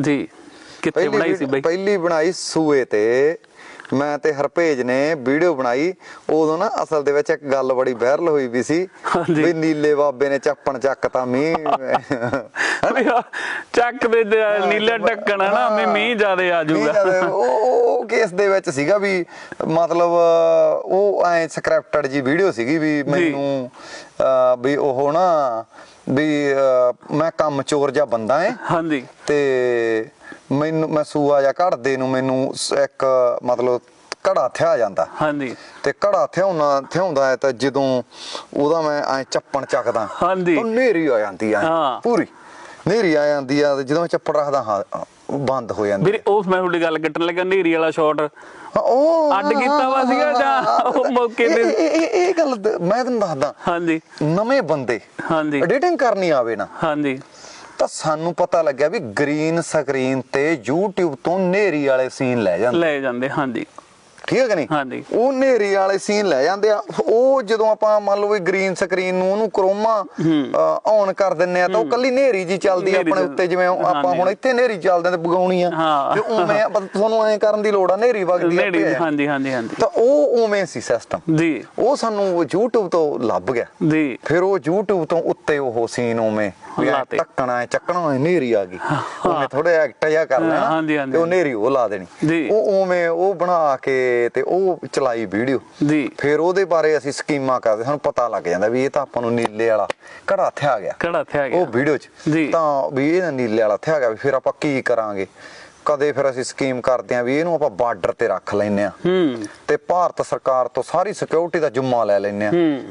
ਜੀ ਕਿੱਥੇ ਬਣਾਈ ਸੀ ਬਈ? ਪਹਿਲੀ ਬਣਾਈ ਸੂਏ ਤੇ। ਮੈਂ ਤੇ ਹਰਪੇਜ ਨੇ ਵੀਡੀਓ ਬਣਾਈ ਉਦੋਂ ਨਾ ਅਸਲ ਦੇ ਵਿੱਚ ਇੱਕ ਗੱਲ ਬੜੀ ਵਾਇਰਲ ਹੋਈ ਵੀ ਸੀ। ਵੀ ਨੀਲੇ ਬਾਬੇ ਨੇ ਚੱਪਣ ਚੱਕਤਾ ਮੀਂਹ ਚੱਕ ਦੇ ਜ- ਨੀਲੇ ਢੱਕਣ ਹੈ ਨਾ ਵੀ ਮੀਂਹ ਜ਼ਿਆਦੇ ਆ ਜਾਊਗਾ। ਉਹ ਕੇਸ ਦੇ ਵਿੱਚ ਸੀਗਾ ਵੀ ਮਤਲਬ ਉਹ ਐ ਸਕ੍ਰਿਪਟਡ ਜੀ ਵੀਡੀਓ ਸੀਗੀ ਵੀ ਮੈਨੂੰ ਵੀ ਉਹ ਨਾ ਵੀ ਮੈਂ ਕੰਮ ਚੋਰ ਜਿਹਾ ਬੰਦਾ ਐ ਹਾਂਜੀ। ਤੇ ਮੈਨੂੰ ਮੈਂ ਸੂਆ ਜਾਂ ਘੜਦੇ ਨੂੰ ਮੈਨੂੰ ਇੱਕ ਮਤਲਬ ਘੜਾ ਥਿਆ ਜਾਂਦਾ। ਹਾਂਜੀ। ਤੇ ਘੜਾ ਥਿਆਉਣਾ ਥਿਆਉਂਦਾ ਹੈ ਤਾਂ ਜਦੋਂ ਉਹਦਾ ਮੈਂ ਐ ਚੱਪਣ ਚੱਕਦਾ ਹਾਂਜੀ। ਉਹ ਨੇਰੀ ਆ ਜਾਂਦੀ ਆ। ਪੂਰੀ। ਨੇਰੀ ਆ ਜਾਂਦੀ ਆ ਤੇ ਜਦੋਂ ਮੈਂ ਚੱਪੜ ਰੱਖਦਾ ਹਾਂ ਉਹ ਬੰਦ ਹੋ ਜਾਂਦੀ। ਵੀਰੇ ਉਸ ਮੈਂ ਤੁਹਾਡੀ ਗੱਲ ਕੱਟਣ ਲੱਗਾ ਨੇਰੀ ਵਾਲਾ ਸ਼ਾਟ ਉਹ ਅੱਡ ਕੀਤਾ ਵਾ ਸੀਗਾ ਜਾਂ ਉਹ ਮੌਕੇ ਤੇ? ਇਹ- ਗੱਲ ਮੈਂ ਤੁਹਾਨੂੰ ਦੱਸਦਾ। ਹਾਂਜੀ। ਨਵੇਂ ਬੰਦੇ ਹਾਂਜੀ। ਐਡੀਟਿੰਗ ਕਰਨੀ ਆਵੇ ਨਾ। ਹਾਂਜੀ। ਤਾਂ ਸਾਨੂੰ ਪਤਾ ਲੱਗਿਆ ਵੀ ਗ੍ਰੀਨ ਸਕਰੀਨ ਤੇ YouTube ਤੋਂ ਨੇਰੀ ਵਾਲੇ ਸੀਨ ਲੈ ਜਾਂਦੇ ਲੈ ਜਾਂਦੇ ਹਾਂਜੀ। ਠੀਕ ਹੈ ਕਿ ਨਹੀਂ? ਹਾਂਜੀ। ਉਹ ਨੇਰੀ ਵਾਲੇ ਸੀਨ ਲੈ ਜਾਂਦੇ ਆ ਉਹ ਜਦੋਂ ਆਪਾਂ ਮੰਨ ਲਓ ਵੀ ਗ੍ਰੀਨ ਸਕਰੀਨ ਨੂੰ ਉਹਨੂੰ ਕਰੋਮਾ ਆਨ ਕਰ ਦਿੰਨੇ ਆ ਤਾਂ ਉਹ ਕੱਲੀ ਨੇਰੀ ਜੀ ਚੱਲਦੀ ਆ ਆਪਣੇ ਉੱਤੇ ਜਿਵੇਂ ਆਪਾਂ। ਹੁਣ ਇੱਥੇ ਨੇਰੀ ਚੱਲਦੇ ਤੇ ਬਗਾਉਣੀ ਆ। ਤੇ ਉਵੇਂ ਤੁਹਾਨੂੰ ਐਂ ਕਰਨ ਦੀ ਲੋੜ ਆ ਨੇਰੀ ਵਗਦੀ ਆ। ਹਾਂਜੀ ਹਾਂਜੀ ਹਾਂਜੀ। ਤਾਂ ਉਹ ਉਵੇਂ ਸੀ ਸਿਸਟਮ ਜੀ। ਉਹ ਸਾਨੂੰ YouTube ਤੋਂ ਲੱਭ ਗਿਆ। ਜੀ। ਫਿਰ ਉਹ YouTube ਤੋਂ ਉੱਤੇ ਉਹ ਸੀਨ ਉਵੇਂ। ਟੱਕਣਾ ਚੱਕਣਾ ਨੇਰੀ ਆ ਗਈ। ਉਵੇਂ ਥੋੜਾ ਐਕਟ ਜਿਹਾ ਕਰ ਲੈਣਾ। ਤੇ ਉਹ ਨੇਰੀ ਉਹ ਲਾ ਦੇਣੀ। ਉਹ ਉਵੇਂ ਉਹ ਬਣਾ ਕੇ ਤੇ ਉਹ ਚਲਾਈ ਵੀਡੀਓ ਜੀ। ਫਿਰ ਉਹਦੇ ਬਾਰੇ ਅਸੀਂ ਸਕੀਮਾਂ ਕਰਦੇ ਸਾਨੂੰ ਪਤਾ ਲੱਗ ਜਾਂਦਾ ਵੀ ਇਹ ਤਾਂ ਆਪਾਂ ਨੂੰ ਨੀਲੇ ਵਾਲਾ ਘੜਾ ਥਿਆ ਗਿਆ। ਕਿਹੜਾ ਥਿਆ ਉਹ ਗਿਆ। ਵੀਡੀਓ 'ਚ। ਤਾਂ ਵੀ ਇਹ ਨੀਲੇ ਵਾਲਾ ਥਿਆ ਗਿਆ ਵੀ ਫਿਰ ਆਪਾਂ ਕੀ ਕਰਾਂਗੇ? ਕਦੇ ਫਿਰ ਅਸੀਂ ਸਕੀਮ ਕਰਦੇ ਆਂ ਵੀ ਇਹਨੂੰ ਆਪਾਂ ਬਾਰਡਰ ਤੇ ਰੱਖ ਲੈਨੇ ਆ ਹੂੰ। ਤੇ ਭਾਰਤ ਸਰਕਾਰ ਤੋਂ ਸਾਰੀ ਸਿਕਿਉਰਿਟੀ ਦਾ ਜੁੰਮਾ ਲੈ ਲੈਨੇ ਆ।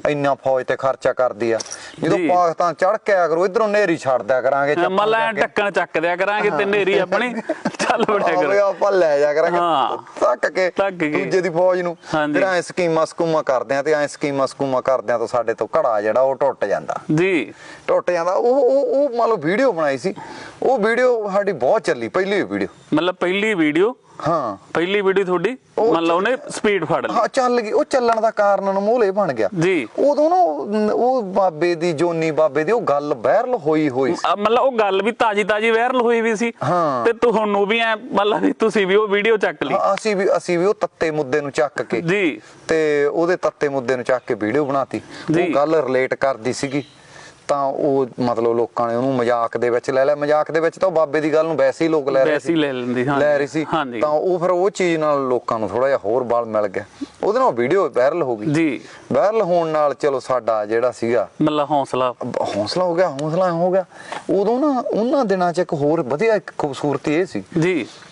ਇੰਨਾ ਫੌਜ ਤੇ ਖਰਚਾ ਕਰਦੀ ਆ। ਜਦੋਂ। ਪਾਕਿਸਤਾਨ ਚੜ ਕੇ ਆਇਆ ਕਰੋ ਇਧਰੋਂ ਨੇਰੀ ਛੱਡ ਦਿਆ ਕਰਾਂਗੇ ਚੱਪਲ ਮੱਲਾ। ਟੱਕਣ ਚੱਕ ਦਿਆ ਕਰਾਂਗੇ ਤੇ ਨੇਰੀ ਆਪਣੀ ਚੱਲ ਬੜਿਆ ਆਵੇ ਕਰ ਆਪਾਂ ਲੈ ਜਾ ਕਰਾਂਗੇ ਹਾਂ। ਧੱਕ ਕੇ। ਦੂਜੇ ਦੀ ਫੌਜ ਨੂੰ। ਫਿਰ ਐ ਸਕੀਮਾਂ ਸਕੂਮਾਂ ਕਰਦੇ ਆ ਤੇ ਐ ਸਕੀਮਾਂ ਸਕੂਮਾਂ ਕਰਦੇ ਆ ਤਾਂ ਸਾਡੇ ਤੋਂ ਘੜਾ ਜਿਹੜਾ ਉਹ ਟੁੱਟ ਜਾਂਦਾ ਜੀ ਟੁੱਟ ਜਾਂਦਾ ਉਹ ਉਹ ਉਹ ਮੰਨ ਲਓ ਵੀਡੀਓ ਬਣਾਈ ਸੀ ਉਹ ਵੀਡੀਓ ਸਾਡੀ ਬਹੁਤ ਚੱਲੀ ਪਹਿਲੀ ਵੀਡੀਓ ਮਤਲਬ ਪਹਿਲੀ ਵੀਡੀਓ ਹਾਂ। ਪਹਿਲੀ ਵੀਡੀਓ ਤੁਹਾਡੀ ਮੰਨ ਲਓ ਉਹਨੇ ਸਪੀਡ ਫੜ ਲਈ। ਹਾਂ ਚੱਲ ਗਈ। ਉਹ ਚੱਲਣ ਦਾ ਕਾਰਨ ਅਨਮੋਲ ਇਹ ਬਣ ਗਿਆ। ਜੀ। ਉਦੋਂ ਨਾ ਉਹ- ਬਾਬੇ ਦੀ ਜੋਨੀ ਬਾਬੇ ਦੀ ਉਹ ਗੱਲ ਵਾਇਰਲ ਹੋਈ ਹੋਈ ਸੀ। ਮਤਲਬ ਉਹ ਗੱਲ ਵੀ ਤਾਜੀ ਤਾਜੀ ਵਾਇਰਲ ਹੋਈ ਵੀ ਸੀ। ਹਾਂ। ਤੇ ਤੁਹਾਨੂੰ ਵੀ ਐ ਮਤਲਬ ਵੀ ਤੁਸੀਂ ਵੀ ਉਹ ਵੀਡੀਓ ਚੱਕ ਲਈ। ਅਸੀਂ ਵੀ ਅਸੀਂ ਵੀ ਉਹ ਤੱਤੇ ਮੁੱਦੇ ਨੂੰ ਚੱਕ ਕੇ। ਜੀ। ਤੇ ਉਹਦੇ ਤੱਤੇ ਮੁੱਦੇ ਨੂੰ ਚੱਕ ਕੇ ਵੀਡੀਓ ਬਣਾਤੀ। ਉਹ ਗੱਲ ਰਿਲੇਟ ਕਰਦੀ ਸੀਗੀ। ਤਾਂ ਉਹ ਮਤਲਬ ਲੋਕਾਂ ਨੇ ਉਹਨੂੰ ਮਜ਼ਾਕ ਦੇ ਵਿੱਚ ਲੈ ਲਿਆ। ਮਜ਼ਾਕ ਦੇ ਵਿੱਚ ਤਾਂ ਬਾਬੇ ਦੀ ਗੱਲ ਨੂੰ ਵੈਸੇ ਹੀ ਲੋਕ ਲੈ ਰਹੇ ਵੈਸੇ ਹੀ ਲੈ ਲੈਂਦੇ, ਹਾਂਜੀ। ਲੈ ਰਹੇ ਸੀ। ਤਾਂ ਉਹ ਫਿਰ ਉਹ ਚੀਜ਼ ਨਾਲ ਲੋਕਾਂ ਨੂੰ ਥੋੜਾ ਜਿਹਾ ਹੋਰ ਬਲ ਮਿਲ ਗਿਆ। ਉਹਦੇ ਨਾਲ ਵੀਡੀਓ ਵਾਇਰਲ ਹੋ ਗਈ। ਜੀ। ਵਾਇਰਲ ਹੋਣ ਨਾਲ ਚਲੋ ਸਾਡਾ ਜਿਹੜਾ ਸੀਗਾ ਮਤਲਬ ਹੌਸਲਾ। ਹੌਸਲਾ ਹੋ ਗਿਆ ਹੌਸਲਾ ਹੋ ਗਿਆ। ਉਦੋਂ ਨਾ ਉਹਨਾਂ ਦਿਨਾਂ 'ਚ ਇੱਕ ਹੋਰ ਵਧੀਆ ਇੱਕ ਖੂਬਸੂਰਤੀ ਇਹ ਸੀ। ਜੀ।